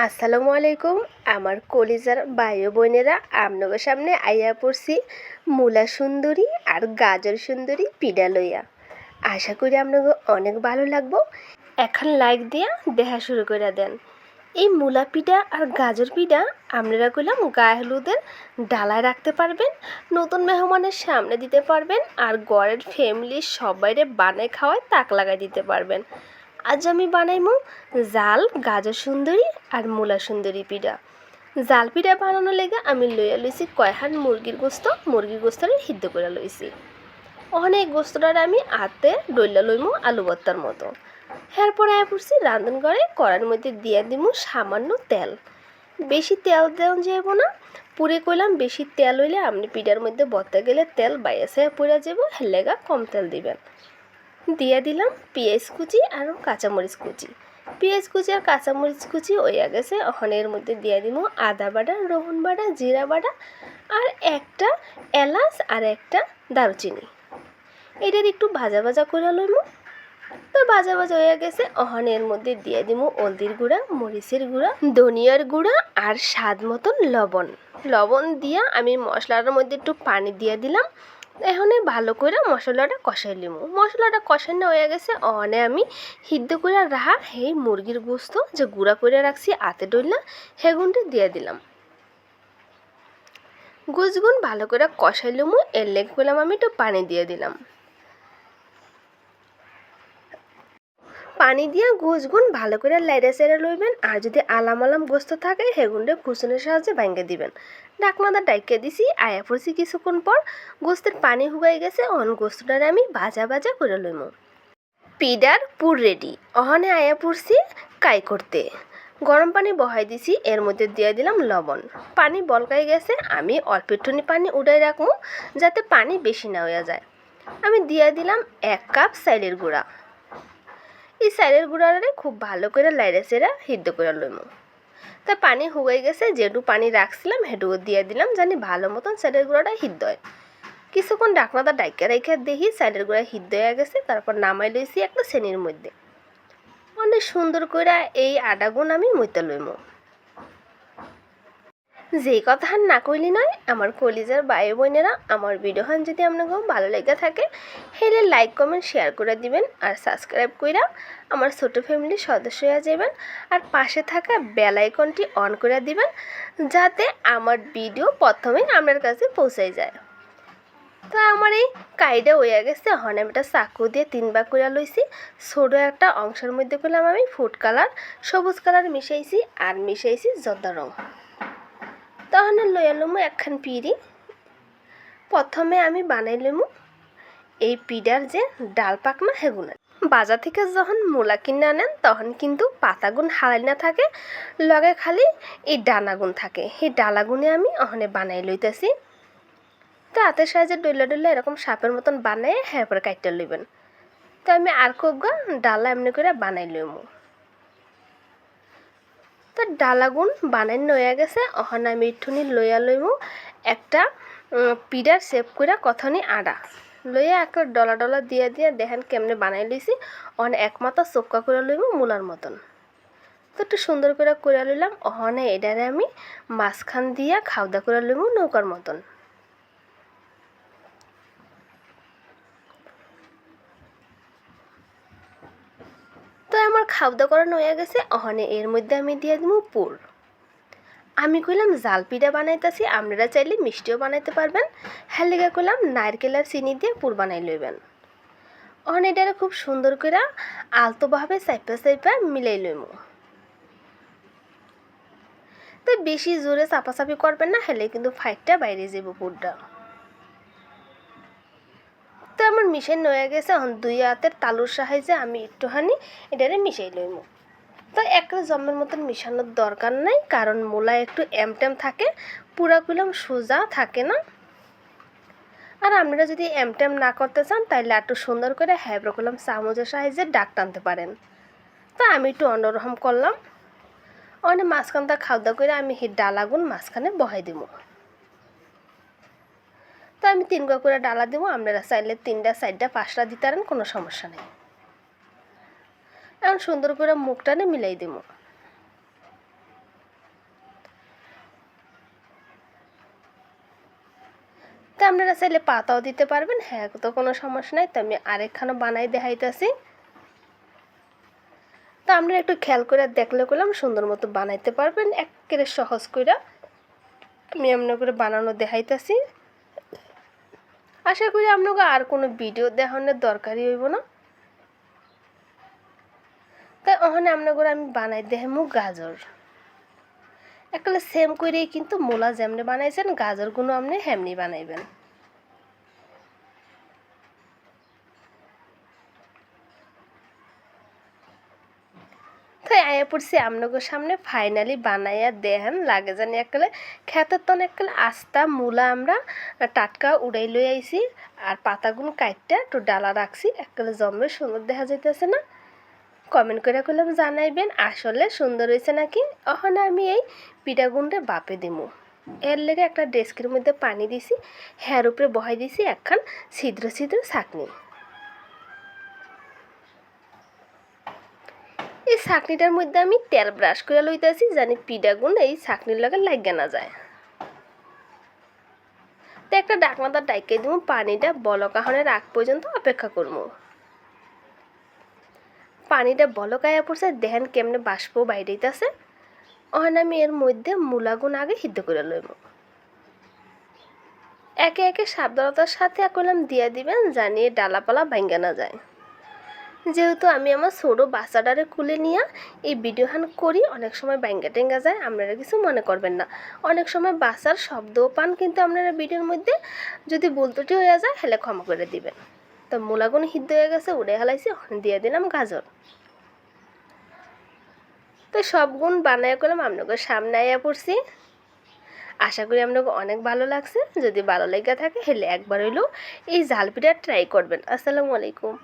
আসসালামু আলাইকুম। আমার কলিজার বায়ু বোনেরা আপনাদের সামনে আইয়া পড়ছি মূলা সুন্দরী আর গাজর সুন্দরী পিডা লইয়া। আশা করি আপনাদের অনেক ভালো লাগবো। এখন লাইক দিয়া দেখা শুরু করে দেন। এই মূলা পিঠা আর গাজর পিঠা আপনারা করলাম গায়ে হলুদের ডালায় রাখতে পারবেন, নতুন মেহমানের সামনে দিতে পারবেন আর গড়ের ফ্যামিলির সবাইরে বানায় খাওয়ায় তাক লাগাই দিতে পারবেন। আজ আমি বানাইমু জাল, গাজর সুন্দরী আর মূলা সুন্দরী পিঠা। জাল পিঠা বানানোর লেগে আমি লইয়া লইছি কয়হান মুরগির গোস্ত, মুরগির গোস্তরে সিদ্ধ করে লইছি। অনেক গোস্তটার আমি আতে ডইলা লইমু আলু ভর্তার মতো। এরপর আয়া পড়ছি রান্ধন করে কড়ার মধ্যে দিয়ে দিমু সামান্য তেল। বেশি তেল দেওয়া যাব না, পুরে কইলাম বেশি তেল হইলে আপনি পিঠার মধ্যে বর্তে গেলে তেল বাইসে পড়ে যাব হেলেগা কম তেল দিবেন। দিয়ে দিলাম পেঁয়াজ কুচি আর কাঁচামরিচ কুচি। পেঁয়াজ কুচি আর কাঁচামরিচ কুচি হইয়া গেছে। ওখানের মধ্যে দিয়ে দিব আদা বাটা, রহুন বাটা, জিরা বাটা আর একটা এলাচ আর একটা দারুচিনি। এটার একটু ভাজা ভাজা করে লইমু তো ভাজা ভাজা হয়ে গেছে। অহনের মধ্যে দিয়ে দিব হলদির গুঁড়া, মরিচের গুঁড়া, ধনিয়ার গুঁড়া আর স্বাদ মতন লবণ। লবণ দিয়া আমি মশলার মধ্যে একটু পানি দিয়ে দিলাম। এখানে ভালো করে মশলাটা কষাই নিব মশলাটা কষানো হয়ে গেছে অনে আমি সিদ্ধ করে রাহা সেই মুরগির গুস্ত যে গুঁড়া করে রাখছি আতে ডইলা, সেগুনটা দিয়ে দিলাম। গুজগুন ভালো করে কষাই লিমু এর লেগ করলাম আমি একটু পানি দিয়ে দিলাম। পানি দিয়ে গুন ভালো করে লাইড়ে সেড়ে লইবেন আর যদি আলাম আলাম গোস্ত থাকে সেগুনটা কুচনের সাহায্যে ভাঙ্গে দিবেন। ডাকনাদা ডাইকে দিছি, আয়া পড়ছি কিছুক্ষণ পর গোস্তের পানি হুগাই গেছে অন গোস্তটারে আমি ভাজা ভাজা করে লইমু। পিডার পুর রেডি। অহনে আয়া পড়ছি কাই করতে। গরম পানি বহাই দিছি, এর মধ্যে দিয়ে দিলাম লবণ। পানি বলকাই গেছে, আমি অল্প একটুনি পানি উড়াই রাখব যাতে পানি বেশি না হয়ে যায়। আমি দিয়ে দিলাম এক কাপ সাইলের গুঁড়া। এই সাইডের গুঁড়ারে খুব ভালো করে লাইরে সেরা সিদ্ধ করে লইমু। তা পানি হুগাই গেছে, যেটু পানি রাখছিলাম সেটু দিয়ে দিলাম, জানি ভালো মতন সাইডের গুঁড়াটা সিদ্ধ হয়। কিছুক্ষণ ডাকনাটা ডাইকা রাইখা দেখি সাইডের গুঁড়া সিদ্ধ হয়ে গেছে, তারপর নামাই লইছি একটা শ্রেণির মধ্যে। অনেক সুন্দর করে এই আডাগুন আমি মইতে লইমু। যেই কথা না কইলি নয়, আমার কলিজার বায়ু বোনেরা, আমার ভিডিওখান যদি আপনাকে ভালো লেগে থাকে, হেলে লাইক কমেন্ট শেয়ার করে দিবেন আর সাবস্ক্রাইব কইরা আমার ছোট ফ্যামিলির সদস্য হয়ে যাবেন আর পাশে থাকা বেল আইকনটি অন করে দিবেন, যাতে আমার ভিডিও প্রথমেই আপনার কাছে পৌঁছাই যায়। তো আমার এই কাইডা হয়ে গেছে হন আমি একটা চাকু দিয়ে তিন ভাগ করে লইছি, ছোটো একটা অংশের মধ্যে করলাম আমি ফুড কালার সবুজ কালার মিশাইছি, আর মিশাইছি জর্দা রং। তখন লইয়া লমু একখান পিড়ি। প্রথমে আমি বানাই লমু এই পিডার যে ডাল পাকনা সেগুনা বাজার থেকে যখন মূলা কিনে আনেন, তখন কিন্তু পাতাগুন হারাই না থাকে, লগে খালি এই ডানাগুন থাকে। সেই ডালাগুনে আমি ওখানে বানাই লইতেছি। তো হাতের সাহায্যে ডইলা ডইলা এরকম সাপের মতন বানাই হ্যাঁ পরে কাটতে লইবেন। তো আমি আর কোক ডালা এমনি করে বানাই লইমু। তো ডালাগুন বানাই নয়া গেছে, অহনা মিঠুনি লইয়া লইমু। একটা পিডার সেভ করে কথনি আডা। লইয়া একটা ডলা ডলা দিয়ে দিয়া দেখেন কেমনে বানাই লইছি। অহনে একমাত্র চোপকা করে লইমু মূলার মতন। তো একটু সুন্দর করে করে লইলাম, অহনে এডারে আমি মাঝখান দিয়া খাওয়া দাওয়া করে লইমু নৌকার মতন। তো আমার খাওয়া দাওয়া করানো হয়ে গেছে। অহনে এর মধ্যে আমি দিয়ে দিব পুর। আমি কইলাম জাল পিঠা বানাইতেছি, আপনারা চাইলে মিষ্টিও বানাইতে পারবেন। হ্যাঁ লেগে কইলাম, নারকেল আর চিনি দিয়ে পুর বানাই লইবেন। অহন এটারে খুব সুন্দর করে আলতোভাবে সাইপা সাইপা মিলাই লইমু। তো বেশি জোরে চাপাচাপি করবেন না, হেলে কিন্তু ফাইটটা বাইরে যাব পুরটা। আমার নয়ে গেছে, এখন দুই হাতের তালুর সাহায্যে আমি একটুখানি এটারে মিশাই লইম। তো একটা জমের মতন মিশানোর দরকার নাই, কারণ মূলা একটু এমটেম থাকে পুরা কুলাম সোজা থাকে না। আর আপনারা যদি এমটেম না করতে চান তাহলে একটু সুন্দর করে হ্যাব্রো করলাম চামচের সাহায্যে ডাক টানতে পারেন। তো আমি একটু অন্যরকম করলাম। অনেক মাঝখানটা খাওয়া দাওয়া করে আমি হি ডালাগুন মাঝখানে বহাই দিব তো আমি তিন গো করে ডালা দেবো, আপনারা চাইলে তিনটা চারটা পাঁচটা দিতে পারেন, কোনো সমস্যা নেই। এখন সুন্দর করে মুখটা নিয়ে মিলাই দেবো। তো আপনারা চাইলে পাতাও দিতে পারবেন হ্যাঁ তো কোনো সমস্যা নাই, তো আমি আরেকখানা বানাই দেখাইতেছি। তো আপনারা একটু খেয়াল করে দেখলে করলাম সুন্দর মতো বানাইতে পারবেন এক সহজ করে আমি এমন করে বানানো দেখাইতেছি। আশা করি আপনাকে আর কোনো ভিডিও দেখানোর দরকারই হইব না। তাই ওখানে আপনাকে আমি বানাই দেখামু গাজর। একটা সেম করেই কিন্তু মোলা যেমনি বানাইছেন, গাজরগুলো আপনি হেমনি বানাইবেন তাই আয়া পড়ছি আপনাকে সামনে ফাইনালি বানাইয়া দেন লাগে জানি একলে খেতের তন একলে আস্তা মূলা আমরা টাটকা উড়াই লই আইছি আর পাতাগুলো কাটটা একটু ডালা রাখছি একলে জমে সুন্দর দেখা যাইতেছে না। কমেন্ট করে করলাম জানাইবেন, আসলে সুন্দর হয়েছে নাকি? ওখানে আমি এই পিঠাগুনটা বাপে দিমু। এর লেগে একটা ডেস্কের মধ্যে পানি দিছি, হ্যার উপরে বহাই দিছি একখান ছিদ্র ছিদ্র ছাকনি। এই ছাকনিটার মধ্যে আমি তেল ব্রাশ করে লইতেছি জানি পিঠাগুন এই ছাকনির লগে লাগিয়ে না যায় তো একটা ডাকনাটা ডাইকে দিব পানিটা বলকাহনের আগ পর্যন্ত অপেক্ষা করব পানিটা বলকায়া পড়ছে দেখেন কেমনে বাষ্প বাইরে বাইরেইতেছে ওখানে আমি এর মধ্যে মূলাগুন আগে সিদ্ধ করে লইব একে একে সাবধানতার সাথে করলাম দিয়ে দিবেন জানিয়ে ডালাপালা ভাঙ্গা না যায়। যেহেতু আমি আমার ছোটো বাচ্চাটারে খুলে নিয়ে এই ভিডিও ভিডিওখান করি, অনেক সময় ব্যাঙ্গা টেঙ্গা যায়, আপনারা কিছু মনে করবেন না। অনেক সময় বাসার শব্দও পান, কিন্তু আপনারা ভিডিওর মধ্যে যদি বলতুটি হয়ে যায়, হেলে ক্ষমা করে দিবেন। তো মূলাগুন সিদ্ধ হয়ে গেছে, উড়ে হেলাইছি দিয়ে দিলাম গাজর। তো সব গুণ বানায় করলাম আপনাকে সামনে আইয়া পড়ছি। আশা করি আপনাকে অনেক ভালো লাগছে। যদি ভালো লেগে থাকে, হেলে একবার হইলেও এই জাল পিঠা ট্রাই করবেন। আসসালামু আলাইকুম।